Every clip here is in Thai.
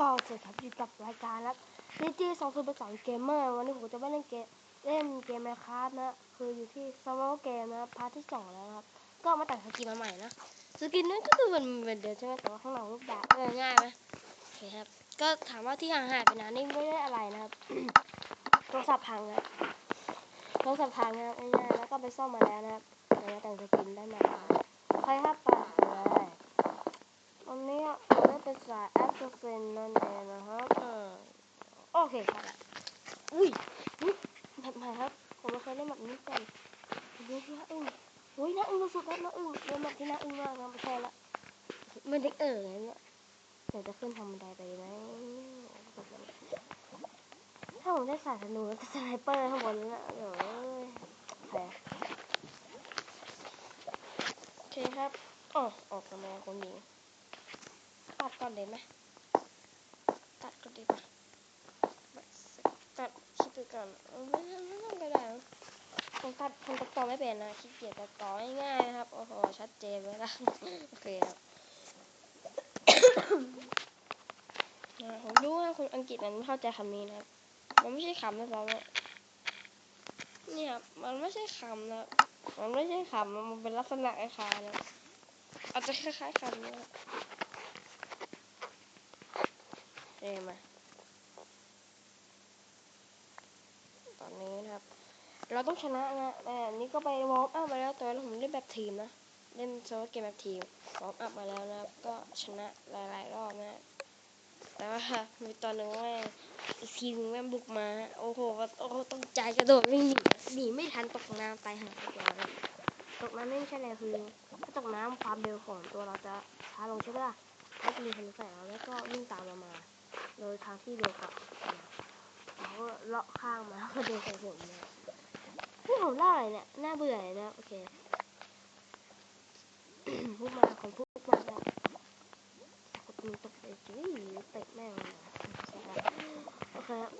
ก็สวัสดีครับอยู่กับรายการแล้วนี่ที่สองคือภาษาเกมเมอร์วันนี้ผมจะมาเล่นเกมเล่นเกมแมคคาร์นะคืออยู่ที่สมอลเกมนะพาร์ทที่สองแล้วนะครับ ก็มาแต่งสกินมาใหม่นะสกินนั้นก็คือมันเหมือนเดิมใช่ไหมแต่ว่าข้างหลังรูปแบบเออง่ายไหมโอเคครับ ก็ถามว่าที่ห่างหายไปนานนี่ไม่ได้อะไรนะครับโทรศัพท์พังนะโทรศัพท์พังนะครับง่ายๆแล้วก็ไปซ่อมมาแล้วนะครับเดี๋ยวมาแต่งสกินได้มาใครครับไปเลย วันนี้เราได้เป็นสายแอปเซนนั่นเองนะครับเออโอเคครับอุ้ยอุ๊ยแบบใหม่ครับ ผมไม่เคยเล่นแบบนี้ก่อนดูที่น่าอึ้งโอ้ยน่าอึ้งสุดๆครับน่าอึ้งเป็นแบบที่น่าอึ้งมากนะไม่ใช่ละมันเด็กเอ๋อไงเนี่ยเดี๋ยวจะขึ้นทำบันไดไปไหมถ้าผมได้สายธนูแล้วก็สไนเปอร์ข้างบนนั่นนะเดี๋ยวเอ้ยแพ้โอเคครับอ๋อออกกำลังคนยิง ตัดก่อนเลยไหมตัดก่อนดีกว่าตัดคลิปก่อนไม่ไม่ต้องก็ได้มั้งผมตัดผมตัดต่อไม่เป็นนะขี้เกียจตัดต่อง่ายๆนะครับ โอ้โห ชัดเจนเลยนะโอเคครับผมรู้ว่าคนอังกฤษนั้นไม่เข้าใจคำนี้นะครับ มันไม่ใช่คำนะครับเนี่ยครับมันไม่ใช่คำนะ มันไม่ใช่คำมันเป็นลักษณะคล้ายๆนะอาจจะคล้ายๆคำนี้นะ เรียมาตอนนี้นะครับ เราต้องชนะนะแต่อันนี้ก็ไปวอร์มอัพมาแล้วแต่ว่าผมเล่นแบบทีมนะ เล่นโซลเกมแบบทีมวอร์มอัพมาแล้วนะครับ ก็ชนะหลายๆรอบนะ แต่ว่ามีตอนหนึ่งแม่งอีกทีมแม่บุกมา โอ้โหโอ้โหตกใจกระโดดวิ่งหนีหนีไม่ทันตกน้ำตายหาไปแล้วตกน้ำไม่ใช่อะไรคือถ้าตกน้ำความเร็วของตัวเราจะช้าลงใช่ไหมล่ะแล้วจะมีคนใส่เราแล้วก็วิ่งตามเรามา โดยทางที่เร็วกว่าเขาก็เลาะข้างมาแล้วก็เดินใส่ผมเนี่ยนี่ผมเล่าอะไรเนี่ยน่าเบื่อเลยนะโอเคพูดมาของพูดมาแล้วกดมือตกใจจุ้ยเตะแม่งเลยโอเคครับ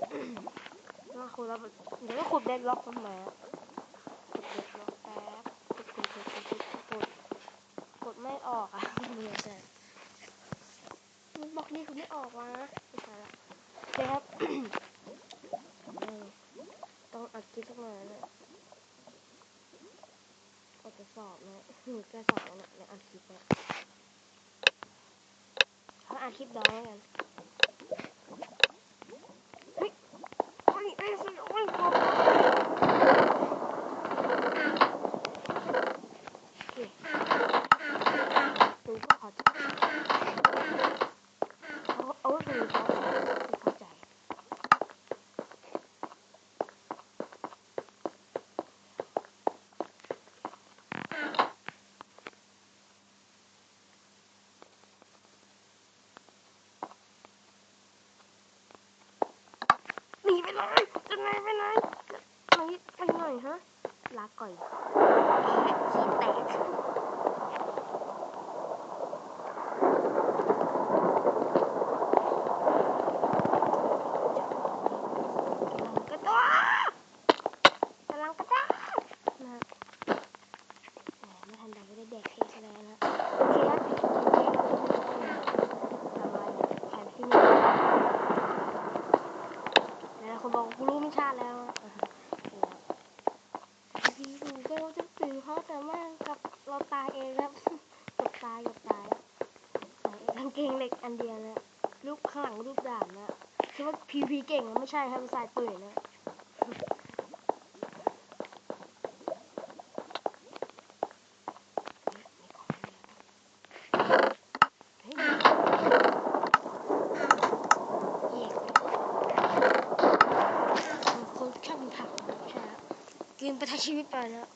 มาคุยแล้วเดี๋ยวก็ขุดเด็กล็อกทำไมอะขุดเด็กล็อกแป๊บขุดขุดขุดขุดขุดขุดกดไม่ออกอะเบื่อจังมันบอกนี่คือไม่ออกวะ โอเคครับต้องอัดคลิปสักหน่อยนะอดจะสอบนะหนูแกสอบแล้วนะเดี๋ยวอัดคลิปนะเขาอัดคลิปดองแล้วกันเฮ้ยเฮ้ยเฮ้ยเฮ้ยเฮ้ยโอเคดูก็พอใจเอาเอาไว้ดูพอใจพอใจ หนไปเลยจะหนไปไหนหนไปไหนฮะลาก่อยขี้แตกระโดดกำลังกระโดดนะแหมไม่ทันใดก็ได้แดกเค้กแล้วนะโอเคครับทำอะไรแผนที่หนึ่ง แล้วคนบอกกูรู้มิชาติแล้วอะพี่ดูก็จะตื่นเขาแต่ว่ากับเราตายเองครับ กับตายกับตายกาง เกงเหล็กอันเดียวนะรูปข้างหลังรูปด่านนะคิดว่าพีพีเก่งนะไม่ใช่ครับสายปืนนะเฮ้ยเย่คนชอบกินผักใช่กินไปทั้งชีวิตไปแล้ว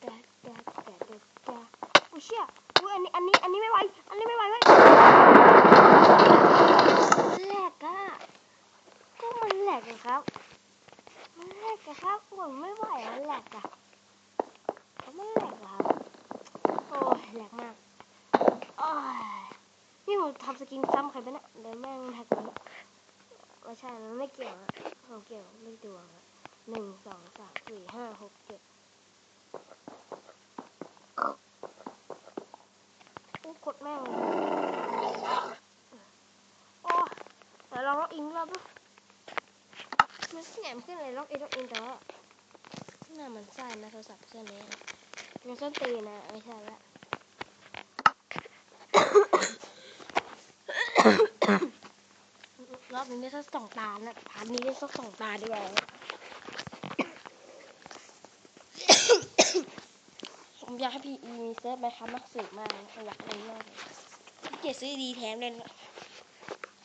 แดดแดดแดดแดดแดดอุ้ยเชี่ยอุ้ยอันนี้อันนี้ อันนี้ไม่ไหวอันนี้ไม่ไหวเว้ยแหลกอะก็มันแหลกอะครับ มันแหลกอะครับผมไม่ไหวมันแหลกอะเพราะมันแหลกครับโอ้ยแหลกมากโอ้ยนี่ผมทำสกินซ้ำใครไปนี่ยเดี๋ยวแม่งแท็กนี้ไม่ใช่มันไม่เกี่ยวอะผมเกี่ยวไม่ดวงอะหนึ่งสองสามสี่ห้าหกเจ็ด กดแม่งเลยโอ้เดี๋ยวลองล็อกอินรอบดูมันแหนมขึ้นเลยล็อกอินล็อกอินแต่ว่าหน้ามันไส้นะโทรศัพท์เครื่องนี้มันส้นตีนนะไม่ใช่ละรอบนี้ได้สักสองตานะพาร์ทนี้ได้สักสองตาดีกว่า ผมอยากให้พี่อีมีเซิร์ฟไหมครับมักสืบมากขยักอะไรมากเลยพี่เกียรซื้อดีแถมเลยนะ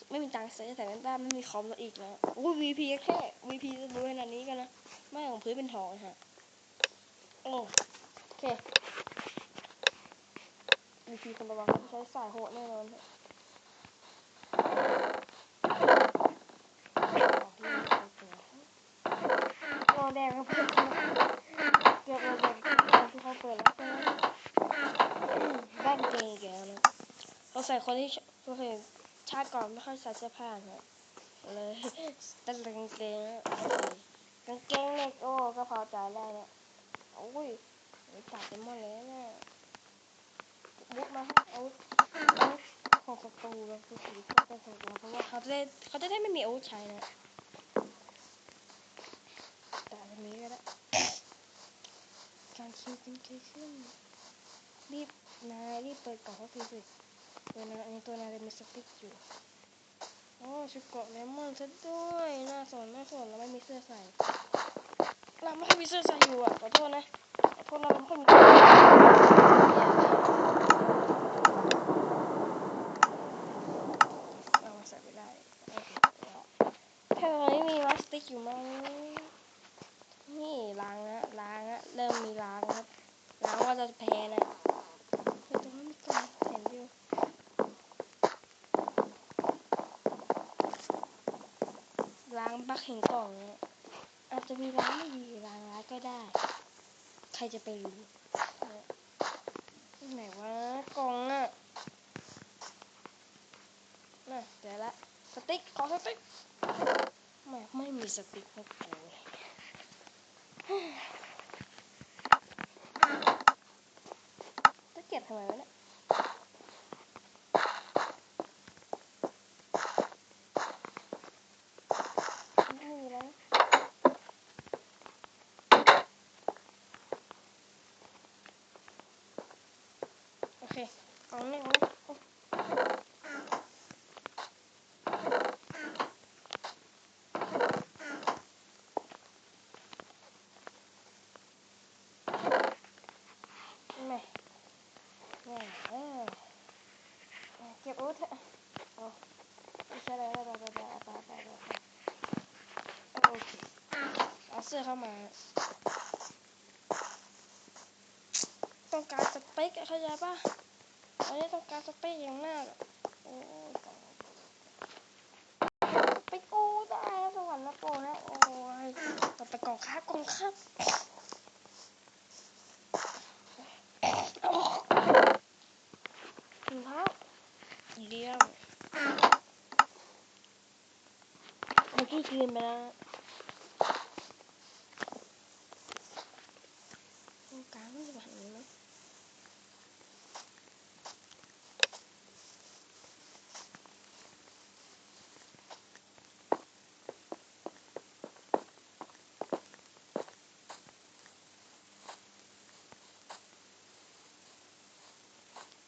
ไม่มีตังค์ซื้อแต่บ้านไม่มีคอมแล้วอีกนะโอ้วีพีแค่วีพีจะดูขนาดนี้กันนะไม่ของพื้นเป็นทองฮะโอ้โอเควีพีคนระวังใช้สายโหดแน่นอนฮะโอแดงครับเพื่อนเกือบโอแดงที่เขาเปิดแล้วบ้านเกงแกนะเรา ใส่คนที่เราใส่ชาติก่อนไม่ค่อยใส่เสื้อผ้านะเลยตั้งแต่กางเกงกางเกงเล็กโอ้ก็พอใจได้แล้วโอ้ยจัดเต็มหมดเลยนะบุกมาเอาของศัตรูแบบคือสีก็เป็นศัตรูเพราะว่าเขาจะได้เขาจะได้ไม่มีอาวุธใช้นะแต่อันนี้ก็ได้การคิวเป็นเกิดขึ้นรีบนายรีบเปิดกล่องเขาทีสิ ตัวนายอันนี้ตัวนายจะมีสติ๊กอยู่โอ้ชุดเกาะเลมอนซะด้วยน่าสนน่าสนแล้วไม่มีเสื้อใส่เราไม่ค่อยมีเสื้อใส่อยู่อะขอโทษนะขอโทษเราไม่ค่อยมีเอามาใส่ไม่ได้แค่ตอนนี้มีมาสติ๊กอยู่มั้งล้างนะล้างนะเริ่มมีล้างครับล้างว่าจะแพ้นะคือตรงนั้นมีกล่องเห็นอยู่ ล้างบักเห็นกล่องเนี่ยอาจจะมีล้างไม่ดีล้างร้ายก็ได้ ใครจะไปรู้เนี่ยไหนวะกล่องอะน่ะเดี๋ยวละสติ๊กขอสติ๊กไม่ไม่มีสติ๊กให้กูเลย จะเก็บทำไมวะเนี่ยไม่มีแล้วนะโอเคกล่องนี้กล่องนี้โอ้ไม่ไม่เออเก็บอาวุธเถอะเอาไม่ใช่อะไรแล้วไปไปไปไปไปไปไปโอเค เอาเสื้อเข้ามา ต้องการสเปคอะเข้าใจป่ะอันนี้ต้องการสเปคอย่างหน้าอะโอ้ยสเปคโอ้ได้สวรรค์นะโปรนะโอ้ยต่อไปกองครับกองครับถุงเท้าเยี่ยมเมื่อกี้คืนไปแล้วนะตรงกลางมันจะแบบนี้มั้ง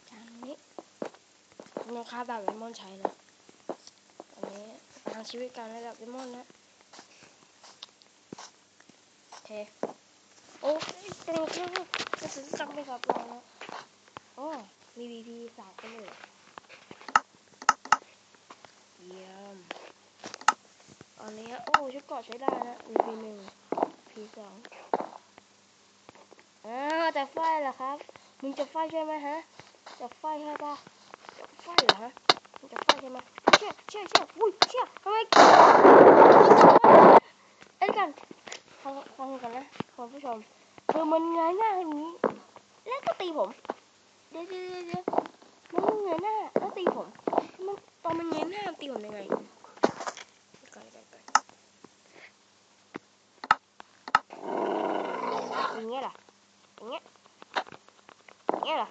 จานนี้ น้องค้าแบบเลมอนใช้นะ อันนี้ทางชีวิตการระดับเลมอนนะโอเคโอ้ยตรงนี้จะซื้อจำไปกับเรานะโอ้มีบีพีสามกันเลยเยี่ยมอันนี้โอ้ชุดเกาะใช้ได้นะมีพีหนึ่งพีสองอ้าวจะไฟเหรอครับ มึงจะไฟใช่ไหมฮะ จะไฟใช่ปะ จะไฟเหรอฮะมันจะไฟใช่ไหมเชี่ยเชี่ยเชี่ยอุ้ยเชี่ยทำไมเอ้นกันฟังฟังกันนะคุณผู้ชมเธอมันเงยหน้าอย่างนี้ แล้วก็ตีผมเดี๋ยวเดี๋ยวเดี๋ยวเดี๋ยวมันเงยหน้าแล้วตีผมมันตอนมันเงยหน้าตีผมยังไงก่อนก่อนก่อนอย่างเงี้ยเหรออย่างเงี้ยอย่างเงี้ยเหรอ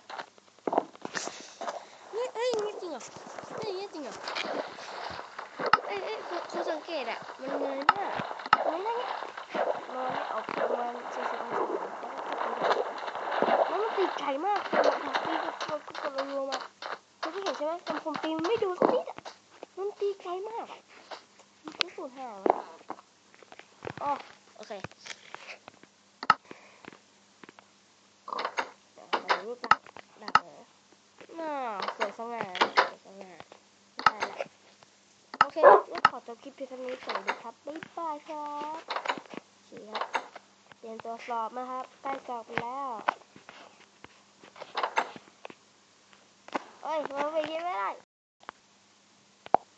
อไม่อย่างนี้จริงเหรอเอ้ยเอ้ยคุณคุณสังเกตอะมันเงยหน้าเงยหน้าเนี่ยนอนออกประมาณสี่สิบองศา แล้วมันตีไกลมากผมตีกดกดกดรัวๆมาคุณที่เห็นใช่ไหมแต่ผมตีมันไม่โดนสักนิดอะมันตีไกลมากมันคือสูญห่างอ๋อโอเครูปลักษณ์ดักเลยน่าสวยสง่าสวยสง่าได้ละโอเคงั้นขอจบคลิปเพียงเท่านี้สวัสดีครับ บ๊ายบายครับเชียบเตรียมตัวสอบนะครับใกล้สอบแล้ว เอ้ยมันไปยิงไม่ได้